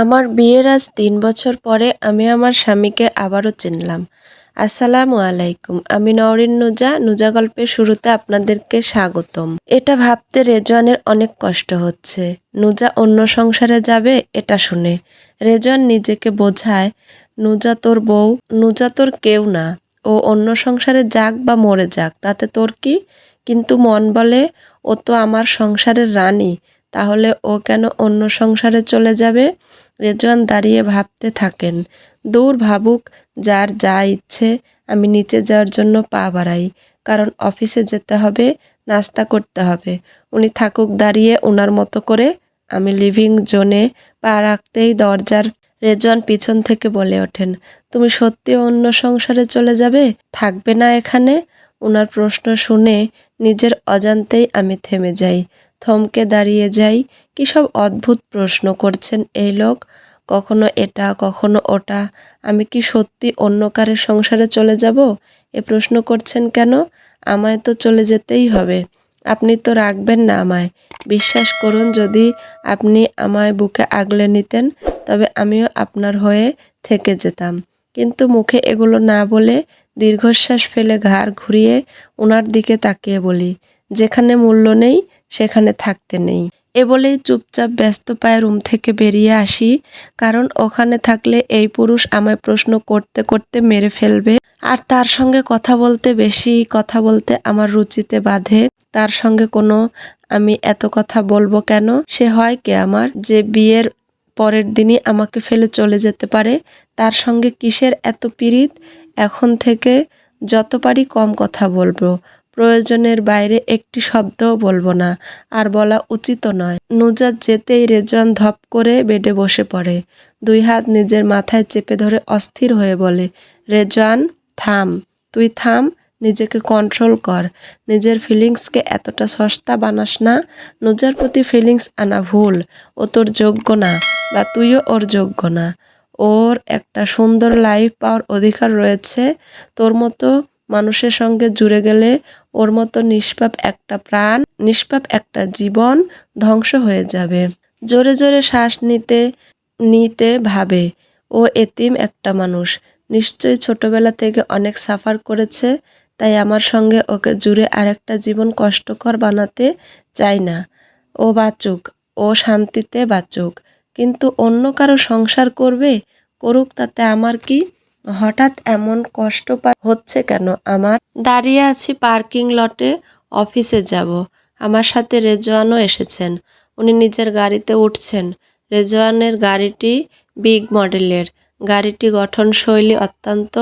আমার বিয়ের আজ তিন বছর পরে আমি আমার স্বামীকে আবারও চিনলাম। আসসালামু আলাইকুম, আমি নওরিন নুজা নুজা গল্পের শুরুতে আপনাদেরকে স্বাগতম। এটা ভাবতে রেজওয়ানের অনেক কষ্ট হচ্ছে। নুজা অন্য সংসারে যাবে, এটা শুনে। রেজওয়ান নিজেকে বোঝায়, নুজা তোর বউ, নুজা তোর কেউ না। ও অন্য সংসারে যাক বা মরে যাক, তাতে তোর কি? কিন্তু মন বলে, ও তো আমার সংসারের রানী। তাহলে ও কেন অন্য সংসারে চলে যাবে? রেজওয়ান দাঁড়িয়ে ভাবতে থাকেন। দূর ভাবুক, যার যা ইচ্ছে, আমি নিচে যাওয়ার জন্য পা বাড়াই। কারণ অফিসে যেতে হবে, নাস্তা করতে হবে। উনি থাকুক দাঁড়িয়ে ওনার মতো করে, আমি লিভিং জোনে পা রাখতেই দরজার রেজওয়ান পিছন থেকে বলে ওঠেন, তুমি সত্যি অন্য সংসারে চলে যাবে? থাকবে না এখানে? ওনার প্রশ্ন শুনে নিজের অজান্তেই আমি থেমে যাই। থমকে দাঁড়িয়ে যাই, কি সব অদ্ভুত প্রশ্ন করছেন এই লোক? কখনো এটা, কখনো ওটা, আমি কি সত্যি অন্য কারের সংসারে চলে যাব? এ প্রশ্ন করছেন কেন? আমায় তো চলে যেতেই হবে। আপনি তো রাখবেন না আমায়। বিশ্বাস করুন, যদি আপনি আমায় বুকে আগলে নিতেন, তবে আমিও আপনার হয়ে থেকে যেতাম। কিন্তু মুখে এগুলো না বলে দীর্ঘশ্বাস ফেলে ঘাড় ঘুরিয়ে ওনার দিকে তাকিয়ে বলি, যেখানে মূল্য নেই সেখানে থাকতে নেই। এ বলেই চুপচাপ ব্যস্ত পায়ে রুম থেকে বেরিয়ে আসি, কারণ ওখানে থাকলে এই পুরুষ আমায় প্রশ্ন করতে করতে মেরে ফেলবে। আর তার সঙ্গে কথা বলতে বেশি কথা বলতে আমার রুচিতে বাধে। তার সঙ্গে কোনো আমি এত কথা বলব কেন? সে হয় কে আমার? যে বিয়ের পরের দিনই আমাকে ফেলে চলে যেতে পারে? তার সঙ্গে কিসের এত পীড়িত? এখন থেকে যত পারি কম কথা বলব প্রয়োজনের বাইরে একটি শব্দও বলব না, আর বলা উচিত নয়। নুজাত যেতেই রেজন ধপ করে বেডে বসে পড়ে। দুই হাত নিজের মাথায় চেপে ধরে অস্থির হয়ে বলে, রেজওয়ান, থাম। তুই থাম, নিজেকে কন্ট্রোল কর। নিজের ফিলিংসকে এতটা সস্তা বানাস না। নুজার প্রতি ফিলিংস আনা ভুল। ও তোর যোগ্য না, বা তুইও ওর যোগ্য না। ওর একটা সুন্দর লাইফ পাওয়ার অধিকার রয়েছে। তোর মতো মানুষের সঙ্গে জুড়ে গেলে ওর মতো নিষ্পাপ একটা প্রাণ, নিষ্পাপ একটা জীবন ধ্বংস হয়ে যাবে। জোরে জোরে শ্বাস নিতে নিতে ভাবে, ও এতিম একটা মানুষ। নিশ্চয়ই ছোটবেলা থেকে অনেক সাফার করেছে, তাই আমার সঙ্গে ওকে জুড়ে আরেকটা জীবন কষ্টকর বানাতে চাই না। ও বাঁচুক, ও শান্তিতে বাঁচুক। কিন্তু অন্য কারও সংসার করবে, করুক তাতে আমার কি হঠাৎ এমন কষ্ট হচ্ছে কেন? আমার দাঁড়িয়ে আছি পার্কিং লটে, অফিসে যাব। আমার সাথে রেজওয়ানও এসেছেন। উনি নিজের গাড়িতে উঠছেন। রেজওয়ানের গাড়িটি বিগ মডেলের। গাড়িটি গঠনশৈলী অত্যন্ত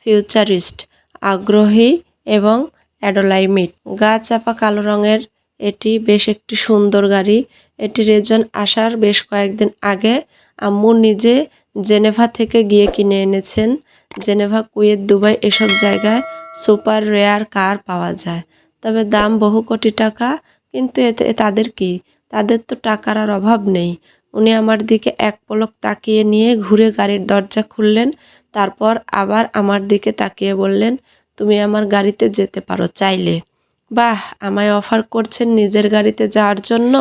ফিউচারিস্ট, আগ্রহী এবং অ্যাডোলাইমিট গা চাপা কালো রঙের, এটি বেশ একটি সুন্দর গাড়ি। এটি রেজন আসার বেশ কয়েকদিন আগে আম্মু নিজে জেনেভা থেকে গিয়ে কিনে এনেছেন। জেনেভা, কুয়েত, দুবাই এসব জায়গায় সুপার রেয়ার কার পাওয়া যায়। তবে দাম বহু কোটি টাকা, কিন্তু এতে তাদের কি? তাদের তো টাকার আর অভাব নেই। উনি আমার দিকে এক পলক তাকিয়ে নিয়ে ঘুরে গাড়ির দরজা খুললেন, তারপর আবার আমার দিকে তাকিয়ে বললেন, তুমি আমার গাড়িতে যেতে পারো, চাইলে। বাহ, আমায় অফার করছেন নিজের গাড়িতে যাওয়ার জন্য।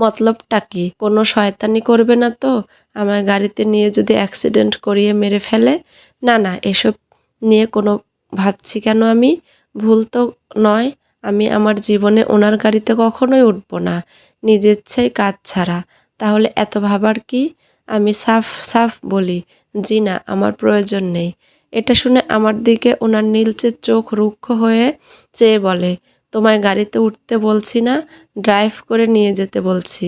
মতলবটা কি? কোনো শয়তানি করবে না তো? আমার গাড়িতে নিয়ে যদি অ্যাক্সিডেন্ট করিয়ে মেরে ফেলে? না না, এসব নিয়ে কোনো ভাবছি কেন আমি? ভুল তো নয়, আমি আমার জীবনে ওনার গাড়িতে কখনোই উঠবো না। নিজের ইচ্ছায় কাজ ছাড়া। তাহলে এত ভাবার কি? আমি সাফ সাফ বলি, জি না, আমার প্রয়োজন নেই। এটা শুনে আমার দিকে ওনার নীলচে চোখ রুক্ষ হয়ে চেয়ে বলে তোমায় গাড়িতে উঠতে বলছি না, ড্রাইভ করে নিয়ে যেতে বলছি।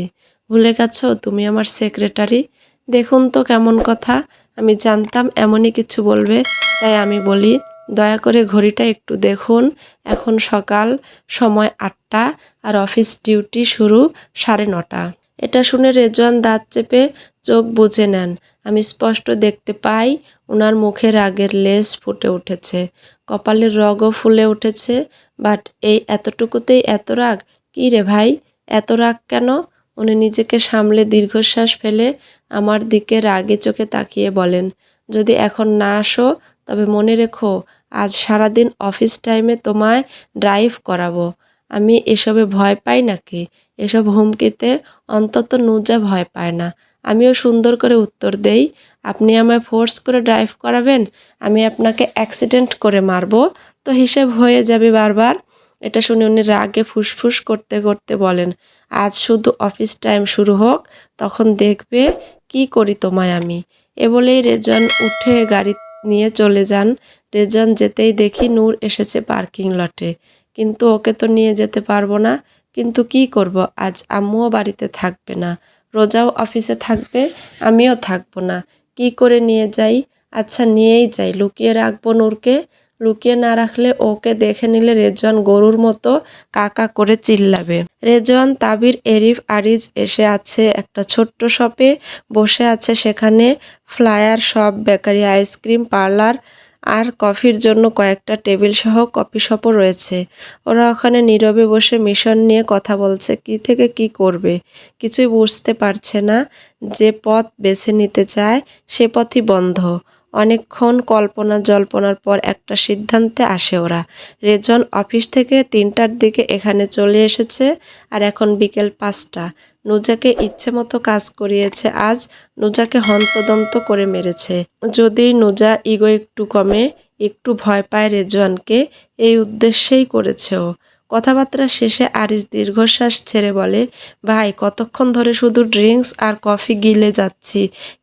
ভুলে গেছো, তুমি আমার সেক্রেটারি? দেখুন তো কেমন কথা, আমি জানতাম এমনই কিছু বলবে, তাই আমি বলি, দয়া করে ঘড়িটা একটু দেখুন, এখন সকাল, সময় আটটা, আর অফিস ডিউটি শুরু সাড়ে নটা। এটা শুনে রেজওয়ান দাঁত চেপে চোখ বুঝে নেন। আমি স্পষ্ট দেখতে পাই ওনার মুখের আগের লেস ফুটে উঠেছে, কপালের রগও ফুলে উঠেছে বাট এই এতটুকুতেই এত রাগ? কী রে ভাই? এত রাগ কেন? উনি নিজেকে সামলে দীর্ঘশ্বাস ফেলে আমার দিকে রাগে চোখে তাকিয়ে বলেন, যদি এখন না আসো, তবে মনে রেখো, আজ সারাদিন অফিস টাইমে তোমায় ড্রাইভ করাবো। আমি এসবে ভয় পাই নাকি? এসব হুমকিতে অন্তত নুজা ভয় পায় না। আমিও সুন্দর করে উত্তর দেই, আপনি আমায় ফোর্স করে ড্রাইভ করাবেন? আমি আপনাকে অ্যাক্সিডেন্ট করে মারবো? তো হিসেব হয়ে যাবে বারবার। এটা শুনে উনি রাগে ফুসফুস করতে করতে বলেন, আজ শুধু অফিস টাইম শুরু হোক, তখন দেখবে কি করি তোমায় আমি। এ বলেই রেজন উঠে গাড়ি নিয়ে চলে যান। রেজন যেতেই দেখি নূর এসেছে পার্কিং লটে। কিন্তু ওকে তো নিয়ে যেতে পারব না, কিন্তু কি করব? আজ আম্মুও বাড়িতে থাকবে না। রোজাও অফিসে থাকবে, আমিও থাকব না। কি করে নিয়ে যাই? আচ্ছা নিয়েই যাই। লুকিয়ে রাখব নূরকে। লুকিয়ে না রাখলে ওকে দেখে নিলে রেজওয়ান গরুর মতো কাকা করে চিল্লাবে। রেজওয়ান, তাবির, এরিফ, আরিজ এসে আছে একটা ছোট্ট শপে। বসে আছে সেখানে flyer, shop, bakery, ice cream, parlour আর কফির জন্য কয়েকটা টেবিল সহ কফি শপও রয়েছে। ওরা ওখানে নীরবে বসে মিশন নিয়ে কথা বলছে, কি থেকে কি করবে? কিছুই বুঝতে পারছে না যে পথ বেছে নিতে চায়, সে পথই বন্ধ। অনেকক্ষণ কল্পনা জল্পনার পর একটা সিদ্ধান্তে আসে ওরা। রেজন অফিস থেকে তিনটার দিকে এখানে চলে এসেছে আর এখন বিকেল পাঁচটা। নুজাকে ইচ্ছে মতো কাজ করিয়েছে, আজ নুজাকে হন্তদন্ত করে মেরেছে। যদি নুজা ইগো একটু কমে, একটু ভয় পায় রেজওয়ানকে, এই উদ্দেশ্যেই করেছে ও। কথাবার্তা শেষে আরিস দীর্ঘশ্বাস ছেড়ে বলে, ভাই, কতক্ষণ ধরে শুধু ড্রিঙ্কস আর কফি গিলে যাচ্ছি,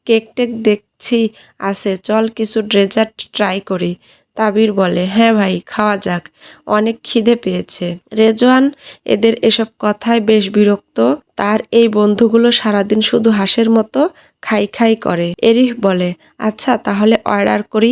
কেক টেক দেখছি আছে, চল কিছু ডেজার্ট ট্রাই করি। তাবির বলে হ্যাঁ ভাই, খাওয়া যাক, অনেক খিদে পেয়েছে। রেজওয়ান এদের এসব কথায় বেশ বিরক্ত, তার এই বন্ধুগুলো সারাদিন শুধু হাঁসের মতো খাই খাই করে। এরিফ বলে আচ্ছা তাহলে অর্ডার করি।